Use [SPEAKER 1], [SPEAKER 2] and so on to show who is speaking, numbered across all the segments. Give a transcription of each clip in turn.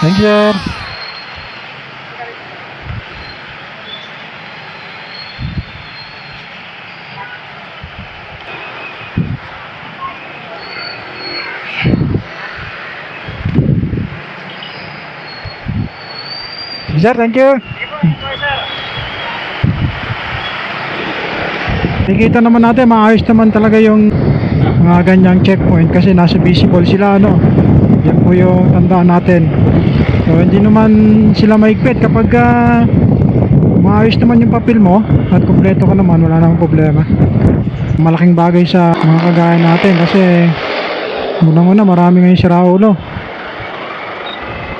[SPEAKER 1] Thank you, sir. Sir, thank you. Nakikita naman natin, maayos naman talaga yung mga ganyang checkpoint kasi nasa visible sila ano. Yan po yung tandaan natin. So hindi naman sila maigpit kapag ah, maayos naman yung papel mo at kumpleto ka naman, wala namang problema. Malaking bagay sa mga kagaya natin kasi unang-una marami ngayon sira ulo.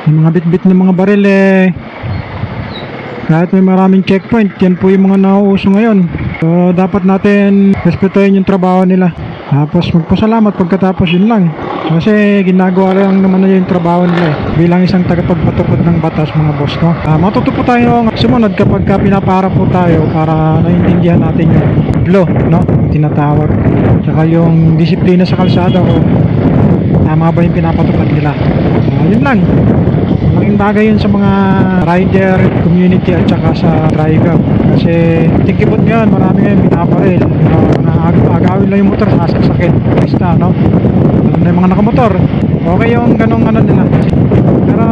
[SPEAKER 1] Yung mga bit-bit ng mga baril eh kahit may maraming checkpoint, yan po yung mga nauuso ngayon. So, dapat natin respetuhin yung trabaho nila. Tapos magpasalamat pagkatapos yun lang. Kasi ginagawa lang naman na yung trabaho nila eh. Bilang isang tagapagpatupad ng batas mga boss no. Uh, matuto po tayo ng sumunod kapag ka pinapara po tayo para naiintindihan natin yung law no. Tinatawag. Tsaka yung disiplina sa kalsada ko tama ba yung pinapatupad nila. Uh, yun lang. Malaking bagay yun sa mga rider community at saka sa driver. Kasi tikipot ngayon, marami ngayon lang yung motor, sasaksakin. Krista, no? Lalo na yung mga nakamotor. Okay yung ganong ano nila. Pero